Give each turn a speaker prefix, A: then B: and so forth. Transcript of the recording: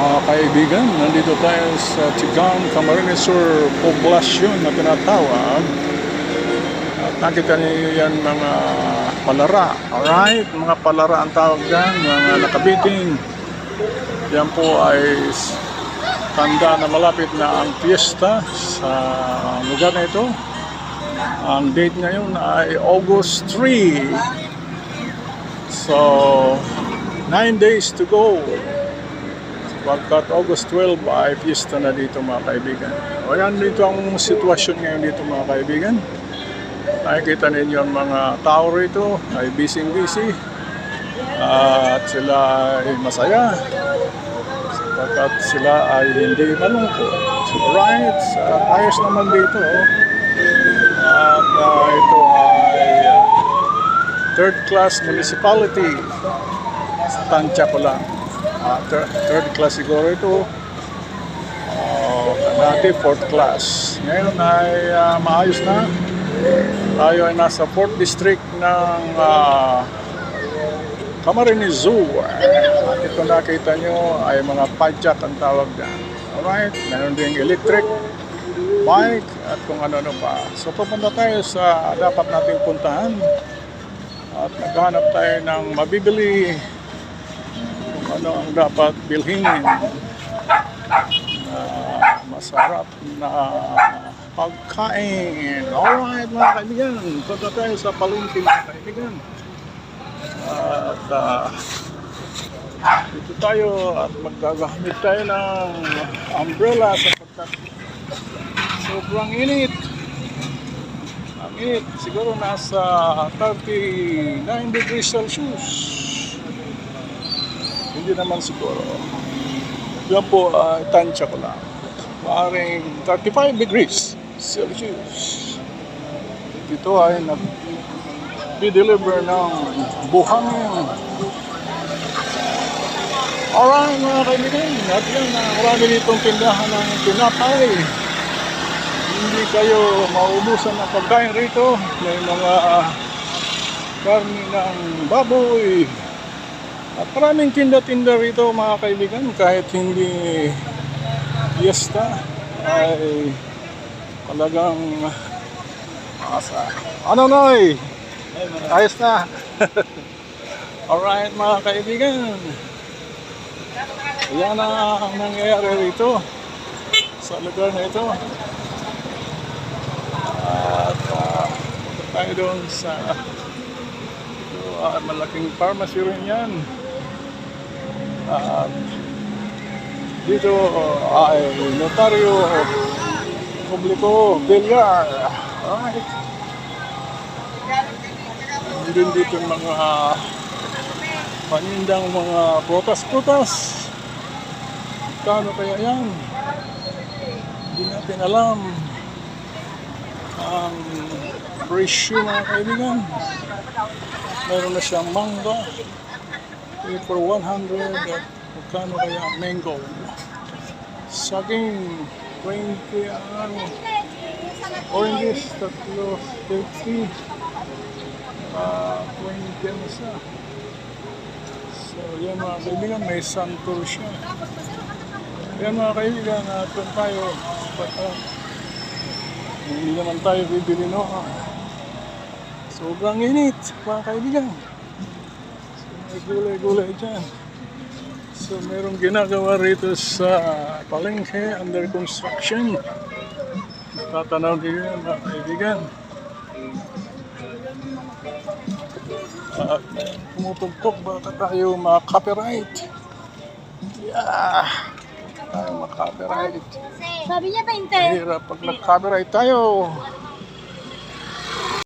A: Mga kaibigan, nandito tayo sa Tigang Camarines Sur Poblacion na tinatawag. At nakita niyo yan mga palara. Alright, mga palara ang tawag dyan, mga nakabiting. Yan po ay tanda na malapit na ang fiesta sa lugar na ito. Ang date ngayon ay August 3. So, 9 days to go. Pagkat August 12 ay fiesta na dito mga kaibigan. O yan dito ang sitwasyon ngayon dito mga kaibigan. Nakikita ninyo ang mga tao rito ay busy-busy. at sila ay masaya. Pagkat sila ay hindi malungkot. Alright, at ayos naman dito. oh. At ah, ito ay ah, third class municipality sa Tansya ko lang. Ah, thir- third class siguro ito. Uh, dati fourth class. Ngayon ay ah, maayos na. Tayo ay nasa 4th district ng uh, Camarines Zoo. At ito nakita nyo ay mga padjak ang tawag dyan. Alright, meron ding electric bike at kung ano-ano pa. So pupunta tayo sa dapat nating puntahan at naghanap tayo ng mabibili ano ang dapat bilhin na masarap na pagkain. Alright mga kaibigan, punta tayo sa palengke mga kaibigan. At ah, dito tayo at magagamit tayo ng umbrella sapagkat sobrang init. Ang init, siguro nasa 39 degrees Celsius. Hindi naman siguro. Yan po, uh, tansya ko lang. Maaring 35 degrees Celsius. Dito ay nag deliver ng buhangin. Alright mga kaibigan, at yan, uh, marami ditong tindahan ng tinapay. Hindi kayo maubusan ng pagkain rito. May mga ah, karni ng baboy. At maraming tinda-tinda rito mga kaibigan kahit hindi fiesta ay talagang asa. Ano noy? Ayos na. Alright mga kaibigan. Yan ang nangyayari rito sa lugar na ito. At uh, tayo doon sa ah, malaking pharmacy rin yan. At dito ah, ay notaryo publiko Villar. Alright. Din dito mga panindang mga prutas-prutas. Kano kaya yan? Hindi natin alam ang presyo mga kaibigan. Meron na siyang mangga. Okay, for 100 at magkano kaya ang mango? Saging 20 ang oranges tatlo 30 ah 20 ano siya. So yan mga kaibigan, may santur siya. Yan mga kaibigan, uh, tayo. But, uh, hindi naman tayo bibili no. Sobrang init, mga kaibigan. May gulay-gulay dyan. So, merong ginagawa rito sa palengke under construction. Tatanaw din yan, mga kaibigan. At tumutugtog baka tayo ma-copyright. Yeah! Tayo ma-copyright.
B: Sabi niya 20.
A: Mahirap pag nag-copyright tayo.